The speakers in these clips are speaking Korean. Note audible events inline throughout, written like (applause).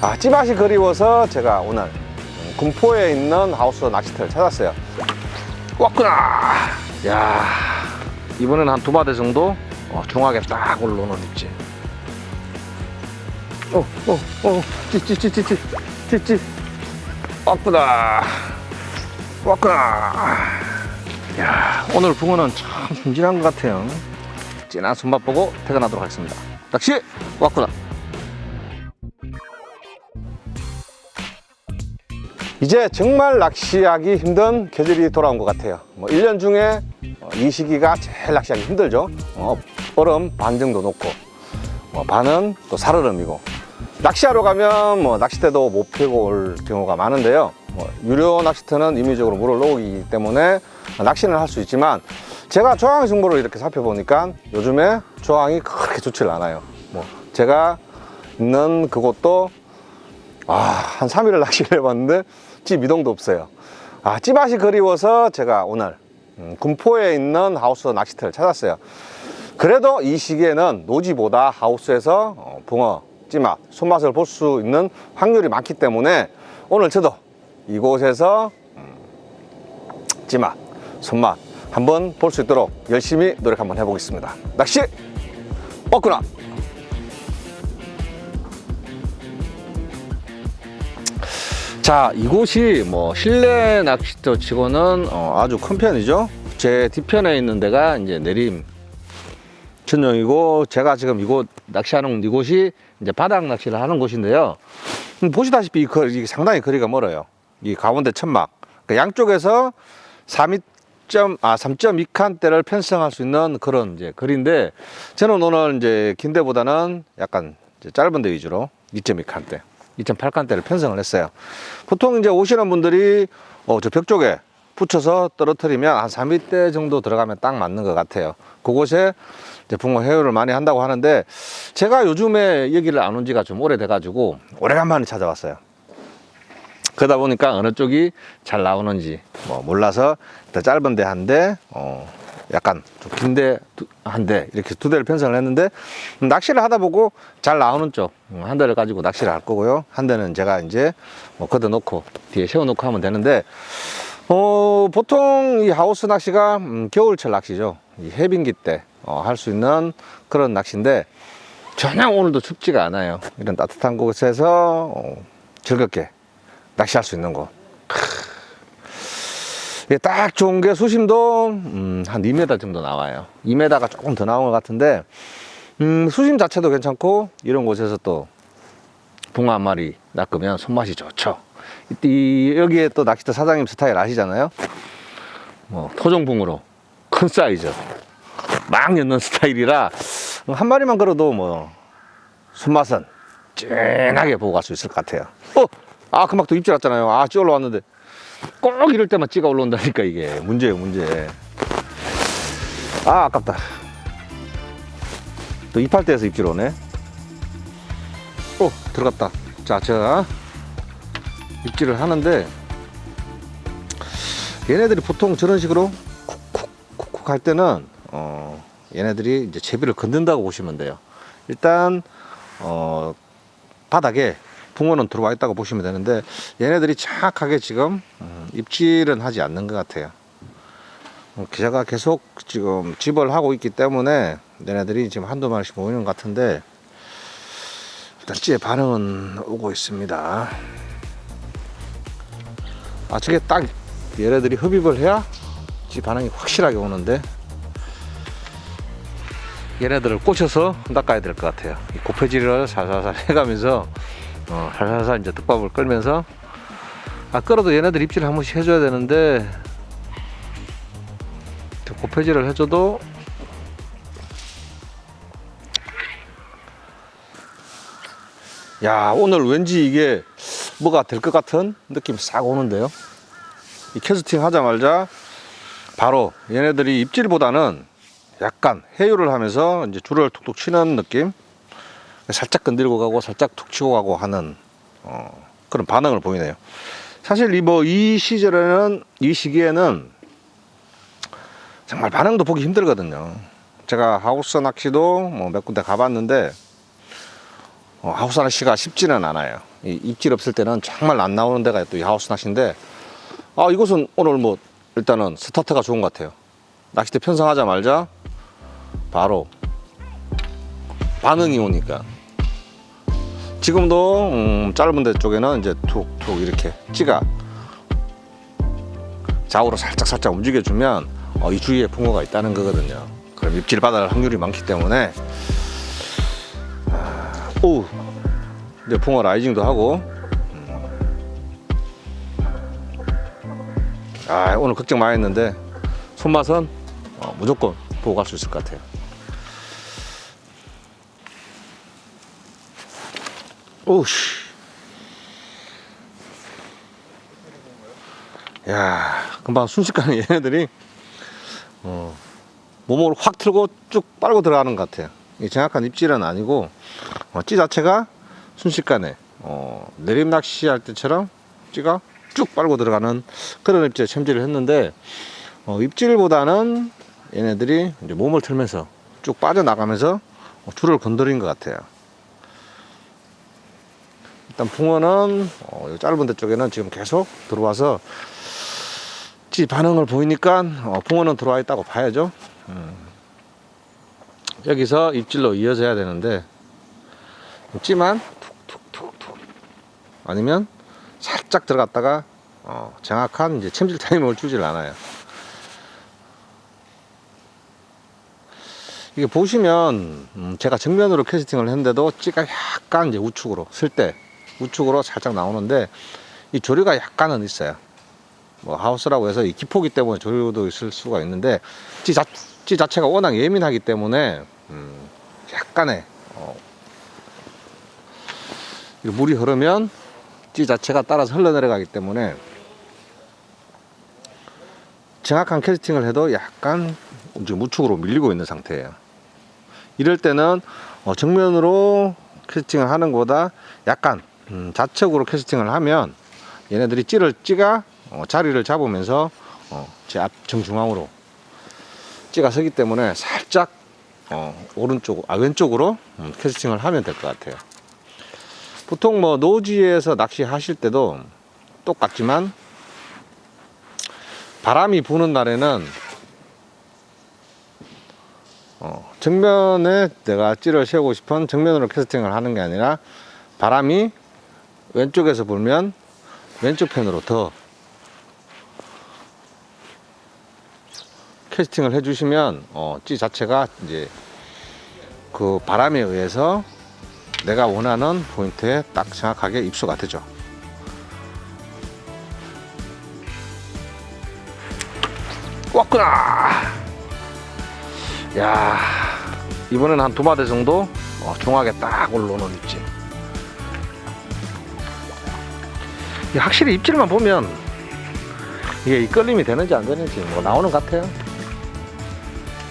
아, 찌맛이 그리워서 제가 오늘 음, 군포에 있는 하우스 낚시터를 찾았어요. 왔구나. 야, 이번에는 한두 마대 정도 어, 중하게 딱 올라오는 입지. 어, 어, 어, 찌찌찌찌찌, 찌찌. 왔구나. 왔구나. 야, 오늘 붕어는 참 순진한 것 같아요. 진한 손맛 보고 퇴근하도록 하겠습니다. 낚시 왔구나. 이제 정말 낚시하기 힘든 계절이 돌아온 것 같아요. 뭐 1년 중에 어, 이 시기가 제일 낚시하기 힘들죠. 어, 얼음 반 정도 놓고, 뭐 반은 또 살얼음이고. 낚시하러 가면 뭐 낚싯대도 못 펴고 올 경우가 많은데요. 뭐 유료 낚시터는 임의적으로 물을 놓기 때문에 낚시는 할 수 있지만 제가 조항 정보를 이렇게 살펴보니까 요즘에 조항이 그렇게 좋질 않아요. 뭐 제가 있는 그곳도 아, 한 3일을 (laughs) 낚시를 해봤는데 찌 미동도 없어요. 아, 찌맛이 그리워서 제가 오늘 음, 군포에 있는 하우스 낚시터를 찾았어요. 그래도 이 시기에는 노지보다 하우스에서 어, 붕어, 찌맛, 손맛을 볼 수 있는 확률이 많기 때문에 오늘 저도 이곳에서 음, 찌맛, 손맛 한번 볼 수 있도록 열심히 노력 한번 해보겠습니다. 낚시 뻗구나! 자, 이곳이 뭐 실내 낚시터 치고는 어, 아주 큰 편이죠. 제 뒤편에 있는 데가 이제 내림 전용이고 제가 지금 이곳 낚시하는 이곳이 이제 바닥 낚시를 하는 곳인데요. 음, 보시다시피 이 거- 이게 상당히 거리가 멀어요. 이 가운데 천막. 그 양쪽에서 3 아, 3.2칸대를 편성할 수 있는 그런 이제 거리인데 저는 오늘 이제 긴 데보다는 약간 짧은 데 위주로 2.2칸대, 2.8칸대를 편성을 했어요. 보통 이제 오시는 분들이 어, 저 벽 쪽에 붙여서 떨어뜨리면 한 3일대 정도 들어가면 딱 맞는 것 같아요. 그곳에 이제 붕어 해유를 많이 한다고 하는데 제가 요즘에 여기를 안 온 지가 좀 오래돼가지고 오래간만에 찾아왔어요. 그러다 보니까 어느 쪽이 잘 나오는지 뭐 몰라서 일단 짧은 데한 대, 어, 약간 좀 긴데 한 대, 이렇게 두 대를 편성을 했는데, 음, 낚시를 하다 보고 잘 나오는 쪽, 음, 한 대를 가지고 낚시를 할 거고요. 한 대는 제가 이제 뭐 걷어 놓고, 뒤에 세워 놓고 하면 되는데, 어, 보통 이 하우스 낚시가 음, 겨울철 낚시죠. 이 해빙기 때할수 있는 그런 낚시인데, 전혀 오늘도 춥지가 않아요. 이런 따뜻한 곳에서 어, 즐겁게 낚시할 수 있는 곳. 크. 이게 딱 좋은 게 수심도 음, 한 2m 정도 나와요. 2m가 조금 더 나온 것 같은데 음, 수심 자체도 괜찮고 이런 곳에서 또 붕어 한 마리 낚으면 손맛이 좋죠. 이- 이, 여기에 또 낚시터 사장님 스타일 아시잖아요. 뭐 토종붕으로 큰 사이즈 막 엮는 스타일이라 한 마리만 걸어도 뭐 손맛은 쨍하게 보고 갈 수 있을 것 같아요. 어, 아 금방 또 입질 왔잖아요. 아찌 올라왔는데 꼭 이럴 때만 찌가 올라온다니까 이게 문제예요 문제. 아 아깝다. 또 이팔대에서 입질 오네. 오 들어갔다. 자 제가 입질을 하는데 얘네들이 보통 저런 식으로 쿡쿡 쿡쿡 할 때는 어 얘네들이 이제 제비를 건든다고 보시면 돼요. 일단 어 바닥에 붕어는 들어와 있다고 보시면 되는데 얘네들이 정확하게 지금 음, 입질은 하지 않는 것 같아요. 어, 기자가 계속 지금 집을 하고 있기 때문에 얘네들이 지금 한두 마리씩 모이는 것 같은데 일단 찌의 반응은 오고 있습니다. 아 저게 딱 얘네들이 흡입을 해야 찌 반응이 확실하게 오는데 얘네들을 꽂혀서 낚아야 될 것 같아요. 이 고패질을 살살살 (laughs) 해가면서 어, 살살살 이제 떡밥을 끌면서. 아 끌어도 얘네들 입질을 한 번씩 해줘야 되는데. 저 고패질을 해줘도. 야 오늘 왠지 이게 뭐가 될 것 같은 느낌 싹 오는데요. 이 캐스팅 하자마자 바로 얘네들이 입질보다는 약간 해유를 하면서 이제 줄을 툭툭 치는 느낌 살짝 건들고 가고 살짝 툭 치고 가고 하는 어, 그런 반응을 보이네요 사실 이뭐이 시절에는 이 시기에는 정말 반응도 보기 힘들거든요 제가 하우스 낚시도 뭐 몇 군데 가봤는데 어, 하우스 낚시가 쉽지는 않아요. 이 입질 없을 때는 정말 안 나오는 데가 또 이 하우스 낚시인데, 아, 이곳은 오늘 뭐, 일단은 스타트가 좋은 것 같아요. 낚싯대 편성하자마자 바로 반응이 오니까. 지금도 음, 짧은 데 쪽에는 이제 툭툭 이렇게 찌가 좌우로 살짝 살짝 움직여주면 어, 이 주위에 붕어가 있다는 거거든요. 그럼 입질 받을 확률이 많기 때문에 아, 오 이제 붕어 라이징도 하고 음. 아 오늘 걱정 많이 했는데 손맛은 어, 무조건 보고 갈 수 있을 것 같아요. 오씨. 야, 금방 순식간에 (laughs) 얘네들이 어, 몸을 확 틀고 쭉 빨고 들어가는 것 같아요. 이 정확한 입질은 아니고 어, 찌 자체가 순식간에 어, 내림 낚시 할 때처럼 찌가 쭉 빨고 들어가는 그런 입질에 챔질을 했는데 어, 입질보다는 얘네들이 이제 몸을 틀면서 쭉 빠져나가면서 어, 줄을 건드린 것 같아요. 일단 붕어는 어, 요 짧은 데 쪽에는 지금 계속 들어와서 찌 반응을 보이니까 어, 붕어는 들어와 있다고 봐야죠. 음. 여기서 입질로 이어져야 되는데 찌만 툭툭툭툭 아니면 살짝 들어갔다가 어, 정확한 이제 챔질 타임을 주질 않아요. 이게 보시면 음, 제가 정면으로 캐스팅을 했는데도 찌가 약간 이제 우측으로 쓸 때 우측으로 살짝 나오는데 이 조류가 약간은 있어요. 뭐 하우스라고 해서 이 기포기 때문에 조류도 있을 수가 있는데 찌, 자, 찌 자체가 워낙 예민하기 때문에 음, 약간의 어, 이 물이 흐르면 찌 자체가 따라서 흘러내려가기 때문에 정확한 캐스팅을 해도 약간 지금 우측으로 밀리고 있는 상태예요. 이럴 때는 어, 정면으로 캐스팅을 하는 것보다 약간 음, 좌측으로 캐스팅을 하면 얘네들이 찌를 찌가 어, 자리를 잡으면서 어, 제 앞 정중앙으로 찌가 서기 때문에 살짝 어, 오른쪽 아 왼쪽으로 음, 캐스팅을 하면 될 것 같아요. 보통 뭐 노지에서 낚시하실 때도 똑같지만 바람이 부는 날에는 어, 정면에 내가 찌를 세우고 싶은 정면으로 캐스팅을 하는 게 아니라 바람이 왼쪽에서 불면 왼쪽 편으로 더 캐스팅을 해주시면 어, 찌 자체가 이제 그 바람에 의해서 내가 원하는 포인트에 딱 정확하게 입수가 되죠. 왔구나. 야 이번엔 한두 마리 정도 어, 중하게 딱 올라오는 입질. 확실히 입질만 보면 이게 이끌림이 되는지 안 되는지 뭐 나오는 것 같아요.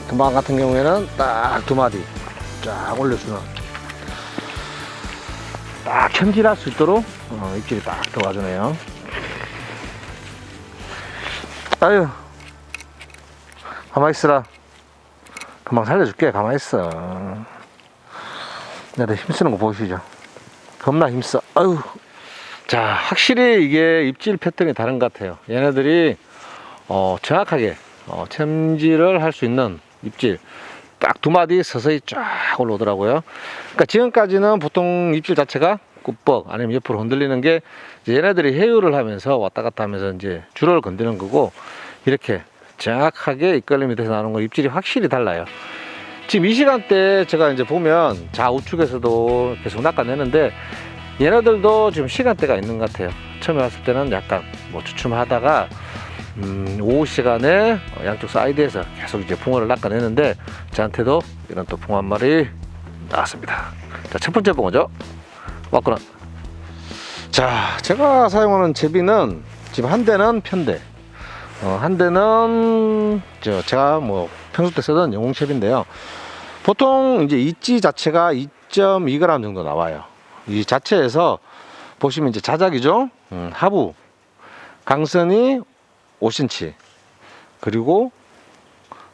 금방 같은 경우에는 딱 두 마리 쫙 올려주는 딱 첨질할 수 있도록 어, 입질이 딱 들어와주네요. 아유, 가만히 있으라. 금방 살려줄게. 가만히 있어. 내가 힘쓰는 거 보이시죠? 겁나 힘써. 아유. 자, 확실히 이게 입질 패턴이 다른 것 같아요. 얘네들이 어, 정확하게 어, 챔질을 할 수 있는 입질 딱 두 마디 서서히 쫙 올라오더라고요. 그러니까 지금까지는 보통 입질 자체가 꾹뻑 아니면 옆으로 흔들리는 게 얘네들이 해유를 하면서 왔다 갔다 하면서 이제 줄을 건드는 거고 이렇게 정확하게 이끌림이 돼서 나오는 거 입질이 확실히 달라요. 지금 이 시간대 제가 이제 보면 좌우측에서도 계속 낚아내는데 얘네들도 지금 시간대가 있는 것 같아요. 처음에 왔을 때는 약간 뭐 주춤하다가 음, 오후 시간에 양쪽 사이드에서 계속 이제 붕어를 낚아내는데 저한테도 이런 또 붕어 한 마리 나왔습니다. 자, 첫 번째 붕어죠. 왔구나. 자, 제가 사용하는 제비는 지금 한 대는 편대, 어, 한 대는 저 제가 뭐 평소 때 쓰던 영웅채비인데요. 보통 이제 이찌 자체가 2.2g 정도 나와요. 이 자체에서 보시면 이제 자작이죠. 음, 하부 강선이 5cm 그리고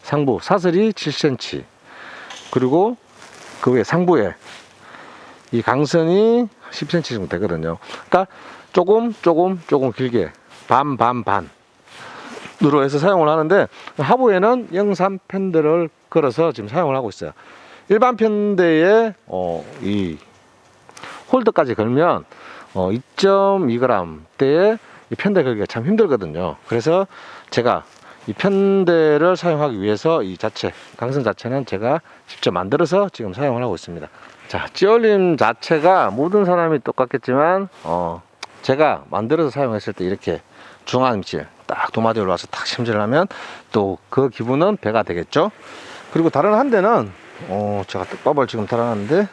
상부 사슬이 7cm 그리고 그 위에 상부에 이 강선이 10cm 정도 되거든요. 그러니까 조금 조금 조금 길게 반 반 반. 으로 해서 사용을 하는데 하부에는 영산 팬들을 걸어서 지금 사용을 하고 있어요. 일반 편대에 어, 이 홀더까지 걸면 어, 2.2g 대에 이 편대 걸기가 참 힘들거든요. 그래서 제가 이 편대를 사용하기 위해서 이 자체 강선 자체는 제가 직접 만들어서 지금 사용을 하고 있습니다. 자, 찌올림 자체가 모든 사람이 똑같겠지만 어, 제가 만들어서 사용했을 때 이렇게 중앙 임질 딱 도마대 올라와서 탁 심질을 하면 또 그 기분은 배가 되겠죠. 그리고 다른 한 대는 어, 제가 뜻밥을 지금 달아놨는데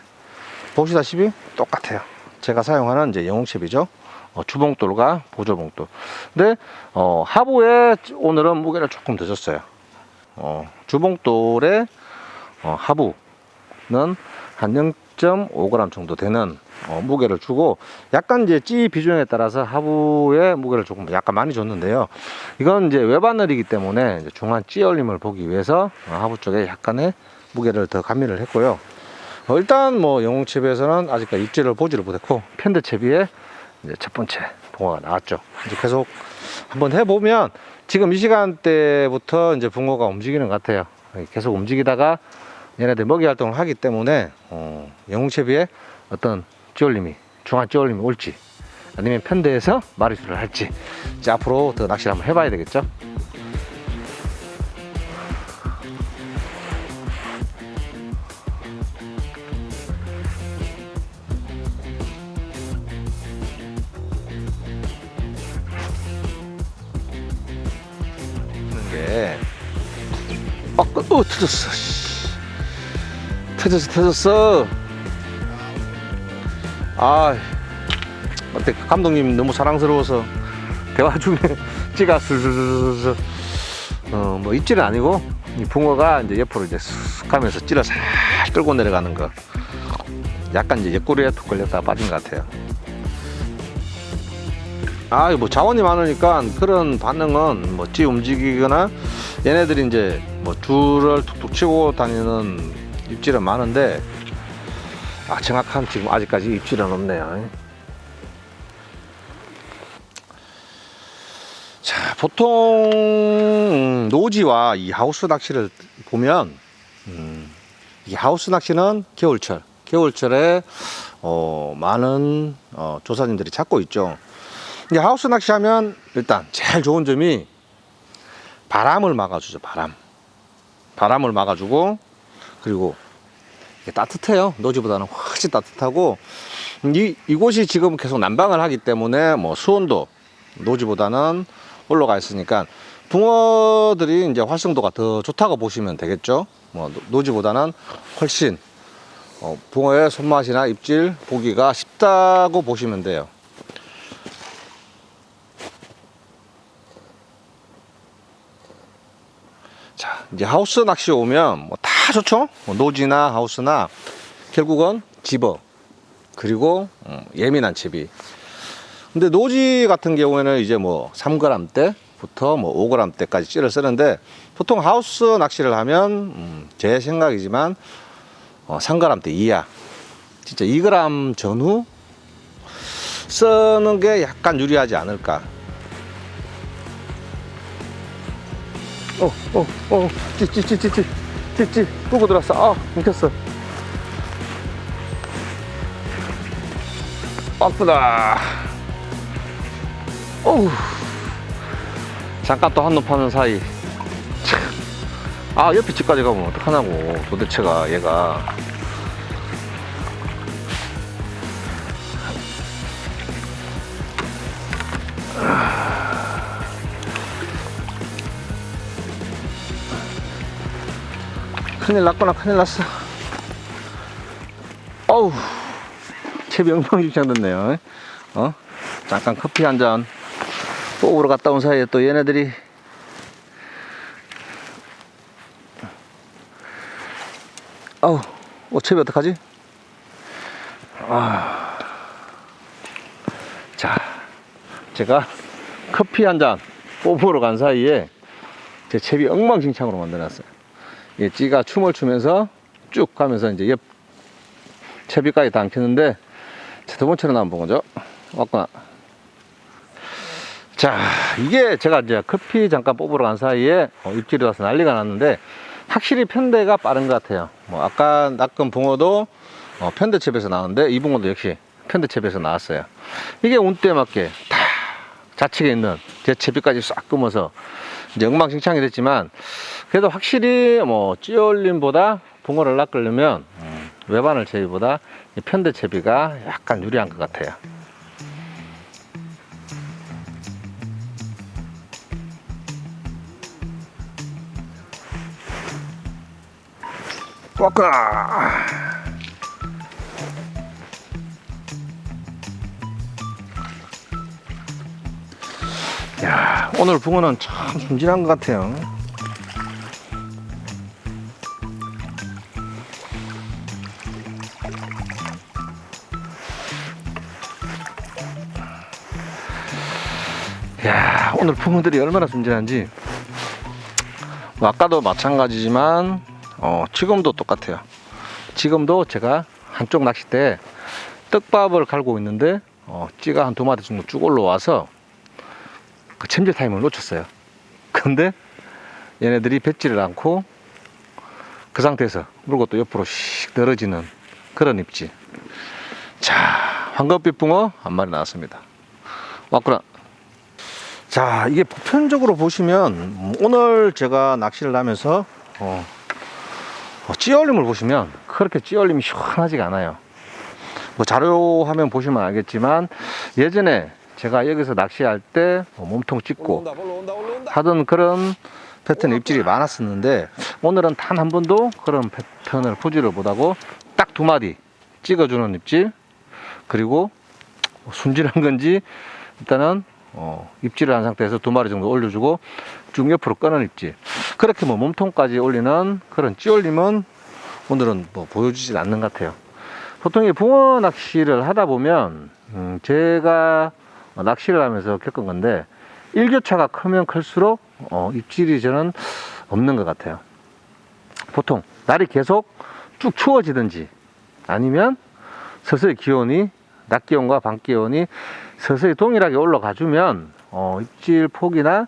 보시다시피 똑같아요. 제가 사용하는 이제 영웅칩이죠. 어, 주봉돌과 보조봉돌. 근데 어, 하부에 오늘은 무게를 조금 더 줬어요. 어, 주봉돌의 어, 하부는 한 0.5g 정도 되는 어, 무게를 주고 약간 이제 찌 비중에 따라서 하부의 무게를 조금 약간 많이 줬는데요. 이건 이제 외바늘이기 때문에 이제 중간 찌 올림을 보기 위해서 어, 하부 쪽에 약간의 무게를 더 가미를 했고요. 어, 일단 뭐 영웅칩에서는 아직까지 입질을 보지를 못했고 편대 채비에 이제 첫 번째 붕어가 나왔죠. 이제 계속 한번 해보면 지금 이 시간대부터 이제 붕어가 움직이는 것 같아요. 계속 움직이다가 얘네들 먹이 활동을 하기 때문에 어, 영웅채비에 어떤 찌올림이 중앙 찌올림이 올지 아니면 편대에서 마리수를 할지 이제 앞으로 더 낚시를 한번 해봐야 되겠죠. 아, 어, 터졌어. 씨. 터졌어, 터졌어. 아, 어때 감독님 너무 사랑스러워서 대화 중에 (laughs) 찌가 슬슬슬슬 어, 뭐 입질은 아니고 이 붕어가 이제 옆으로 이제 쑥 하면서 찌를 살 끌고 내려가는 거. 약간 이제 옆구리에 툭 걸렸다가 빠진 것 같아요. 아, 뭐 자원이 많으니까 그런 반응은 뭐찌 움직이거나 얘네들이 이제 뭐 줄을 툭툭 치고 다니는 입질은 많은데 아, 정확한 지금 아직까지 입질은 없네요. 자, 보통 음, 노지와 이 하우스 낚시를 보면 음, 이 하우스 낚시는 겨울철, 겨울철에 어, 많은 어, 조사님들이 찾고 있죠. 이제 하우스 낚시하면 일단 제일 좋은 점이 바람을 막아주죠. 바람. 바람을 막아주고 그리고 따뜻해요. 노지보다는 훨씬 따뜻하고 이 이곳이 지금 계속 난방을 하기 때문에 뭐 수온도 노지보다는 올라가 있으니까 붕어들이 이제 활성도가 더 좋다고 보시면 되겠죠. 뭐 노- 노지보다는 훨씬 어, 붕어의 손맛이나 입질 보기가 쉽다고 보시면 돼요. 이제 하우스 낚시 오면 뭐 다 좋죠? 뭐 노지나 하우스나 결국은 집어 그리고 음, 예민한 채비. 근데 노지 같은 경우에는 이제 뭐 3g 대부터 뭐 5g 대까지 찌를 쓰는데 보통 하우스 낚시를 하면 음, 제 생각이지만 어, 3g 대 이하 진짜 2g 전후 쓰는 게 약간 유리하지 않을까 어, 어, 어, 찌, 찌, 찌, 찌, 찌, 찌, 찌, 끌고 들어왔어. 아, 끊겼어. 아프다. 어우. 잠깐 또 한눈 파는 사이. 참. 아, 옆에 집까지 가면 어떡하냐고. 도대체가, 얘가. 큰일 났구나 큰일 났어. 어우 채비 엉망진창 됐네요. 어? 잠깐 커피 한 잔. 뽑으러 갔다 온 사이에 또 얘네들이. 어우 어, 채비 어떡하지? 아. 자 제가 커피 한 잔 뽑으러 간 사이에 제 채비 엉망진창으로 만들어놨어요 이 찌가 춤을 추면서 쭉 가면서 이제 옆 채비까지 다 안켰는데 자, 두 번째로 나온 붕어죠. 왔구나. 자, 이게 제가 이제 커피 잠깐 뽑으러 간 사이에 어, 입질이 와서 난리가 났는데 확실히 편대가 빠른 것 같아요. 뭐 아까 낚은 붕어도 어, 편대첩에서 나왔는데 이 붕어도 역시 편대첩에서 나왔어요. 이게 운때에 맞게 다 좌측에 있는 제 채비까지 싹 끄면서 이제 엉망진창이 됐지만 그래도 확실히 뭐 찌올림보다 붕어를 낚으려면 음, 외바늘 채비보다 이 편대 채비가 약간 유리한 것 같아요. 왔구나. 야, 오늘 붕어는 참 순진한 것 같아요. 야, 오늘 붕어들이 얼마나 순진한지. 뭐 아까도 마찬가지지만, 어, 지금도 똑같아요. 지금도 제가 한쪽 낚싯대에 떡밥을 갈고 있는데, 어, 찌가 한 두 마리 정도 쭉 올라와서 그 챔질 타임을 놓쳤어요. 근데 얘네들이 뱉지를 않고 그 상태에서 물고 또 옆으로 씩 떨어지는 그런 입지. 자, 황금빛 붕어 한 마리 나왔습니다. 왔구나. 자, 이게 보편적으로 보시면 음, 오늘 제가 낚시를 하면서 어, 어, 찌얼림을 보시면 그렇게 찌얼림이 시원하지가 않아요. 뭐 자료 화면 보시면 알겠지만 예전에 제가 여기서 낚시할 때 어, 몸통 찍고 올라온다 올라온다 하던 그런 패턴 입질이 많았었는데 오늘은 단 한 번도 그런 패턴을 포지를 못하고 딱 두 마디 찍어주는 입질. 그리고 순진한 건지 일단은 어, 입질을 한 상태에서 두 마리 정도 올려주고 쭉 옆으로 끄는 입질. 그렇게 뭐 몸통까지 올리는 그런 찌올림은 오늘은 뭐 보여주질 않는 것 같아요. 보통 이 붕어 낚시를 하다 보면 음, 제가 낚시를 하면서 겪은 건데 일교차가 크면 클수록 어, 입질이 저는 없는 것 같아요. 보통 날이 계속 쭉 추워지든지 아니면 서서히 기온이 낮 기온과 밤 기온이 서서히 동일하게 올라가 주면 어, 입질 폭이나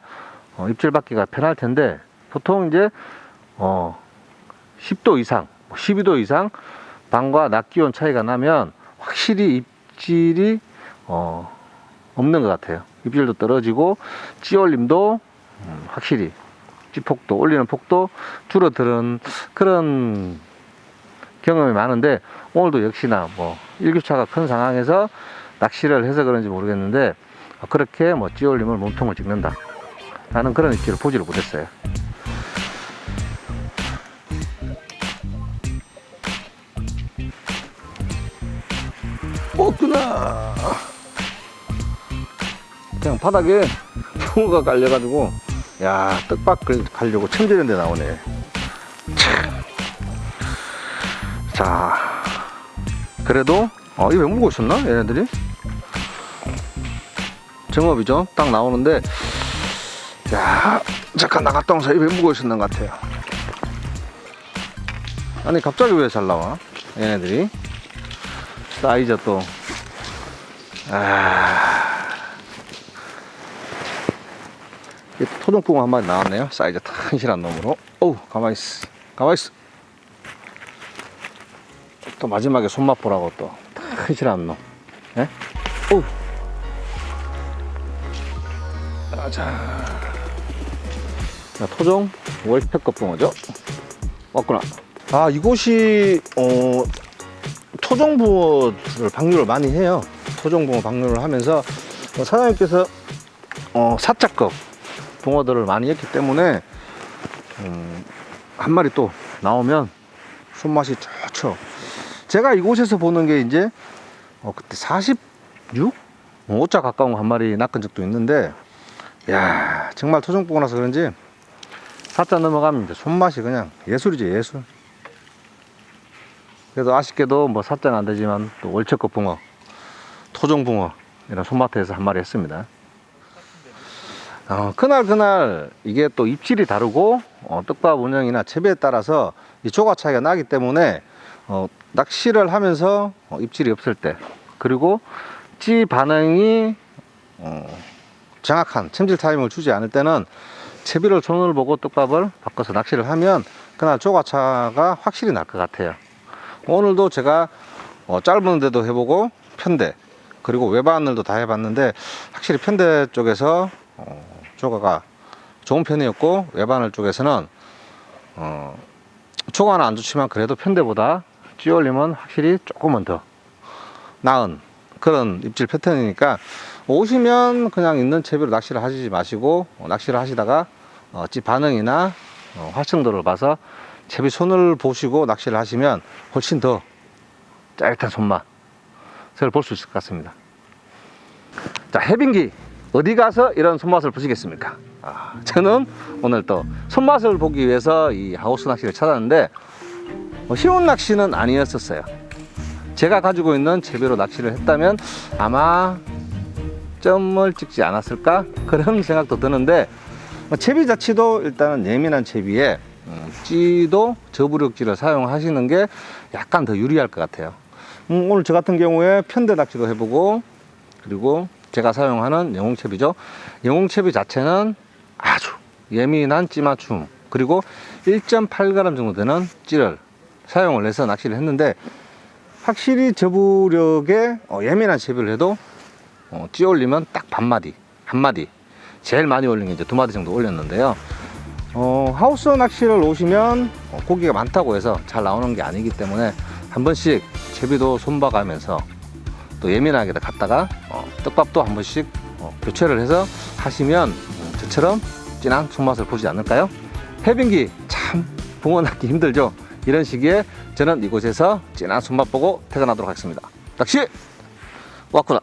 어, 입질 받기가 편할 텐데 보통 이제 어, 10도 이상, 12도 이상 밤과 낮 기온 차이가 나면 확실히 입질이 어, 없는 것 같아요. 입질도 떨어지고 찌올림도 음, 확실히 찌폭도 올리는 폭도 줄어드는 그런 경험이 많은데 오늘도 역시나 뭐 일교차가 큰 상황에서 낚시를 해서 그런지 모르겠는데 그렇게 뭐 찌올림을 몸통을 찍는다 라는 그런 입질을 보지를 못했어요. 없구나. 그냥 바닥에 붕어가 깔려가지고 야 걸- 가려고 첨지는 데 나오네. 참. 자 그래도 어 이거 왜 물고 있었나 얘네들이? 정업이죠. 딱 나오는데 야 잠깐 나갔다 온서 입에 물고 있었는 것 같아요. 아니 갑자기 왜 잘 나와 얘네들이? 사이즈 또. 아... 이 토종붕어 한 마리 나왔네요. 사이즈 튼실한 놈으로. 어우, 가만있어. 가만있어. 또 마지막에 손맛 보라고 또 튼실한 놈. 예? 어우. 아, 자. 자, 토종 월스펙급 붕어죠. 왔구나. 아, 이곳이, 어, 토종 붕어를 방류를 많이 해요. 토종 붕어 방류를 하면서 어, 사장님께서 어, 사자급 붕어들을 많이 했기 때문에 음, 한 마리 또 나오면 손맛이 좋죠. 제가 이곳에서 보는 게 이제 어, 그때 46? 5자 가까운 거한 마리 낚은 적도 있는데 야 정말 토종 붕어라서 그런지 사자 넘어가면 이제 손맛이 그냥 예술이죠 예술. 그래도 아쉽게도 뭐 사자는 안 되지만 또 월척급 붕어, 토종 붕어 이런 손마트에서 한 마리 했습니다. 어, 그날 그날 이게 또 입질이 다르고 어, 떡밥 운영이나 재배에 따라서 이 조가 차이가 나기 때문에 어, 낚시를 하면서 어, 입질이 없을 때 그리고 찌 반응이 어, 정확한 챔질 타임을 주지 않을 때는 채비를 손을 보고 떡밥을 바꿔서 낚시를 하면 그날 조가차가 확실히 날 것 같아요. 오늘도 제가 어, 짧은 데도 해보고 편대 그리고 외바늘도 다 해봤는데 확실히 편대 쪽에서 어, 조가가 좋은 편이었고 외바늘 쪽에서는 어, 초가는 안 좋지만 그래도 편대보다 찌올림은 확실히 조금은 더 나은 그런 입질 패턴이니까 오시면 그냥 있는 채비로 낚시를 하시지 마시고 어, 낚시를 하시다가 어, 찌 반응이나 어, 활성도를 봐서 채비 손을 보시고 낚시를 하시면 훨씬 더 짜릿한 손맛을 볼 수 있을 것 같습니다. 자, 해빙기 어디 가서 이런 손맛을 보시겠습니까? 아, 저는 오늘 또 손맛을 보기 위해서 이 하우스 낚시를 찾았는데 뭐 쉬운 낚시는 아니었었어요. 제가 가지고 있는 채비로 낚시를 했다면 아마 점을 찍지 않았을까 그런 (laughs) 생각도 드는데 뭐 채비 자체도 일단은 예민한 채비에 음, 찌도 저부력지를 사용하시는 게 약간 더 유리할 것 같아요. 음, 오늘 저 같은 경우에 편대 낚시도 해보고 그리고 제가 사용하는 영웅채비죠. 영웅채비 자체는 아주 예민한 찌맞춤 그리고 1.8g 정도 되는 찌를 사용을 해서 낚시를 했는데 확실히 저부력에 어, 예민한 채비를 해도 어, 찌 올리면 딱 반마디 한마디 제일 많이 올린 게 이제 두 마디 정도 올렸는데요. 어, 하우스 낚시를 오시면 어, 고기가 많다고 해서 잘 나오는 게 아니기 때문에 한 번씩 채비도 손봐가면서 또 예민하게 갔다가 어, 떡밥도 한 번씩 어, 교체를 해서 하시면 음, 저처럼 진한 손맛을 보지 않을까요? 해빙기 참 붕어낚기 힘들죠? 이런 시기에 저는 이곳에서 진한 손맛 보고 퇴근하도록 하겠습니다. 낚시 왔구나.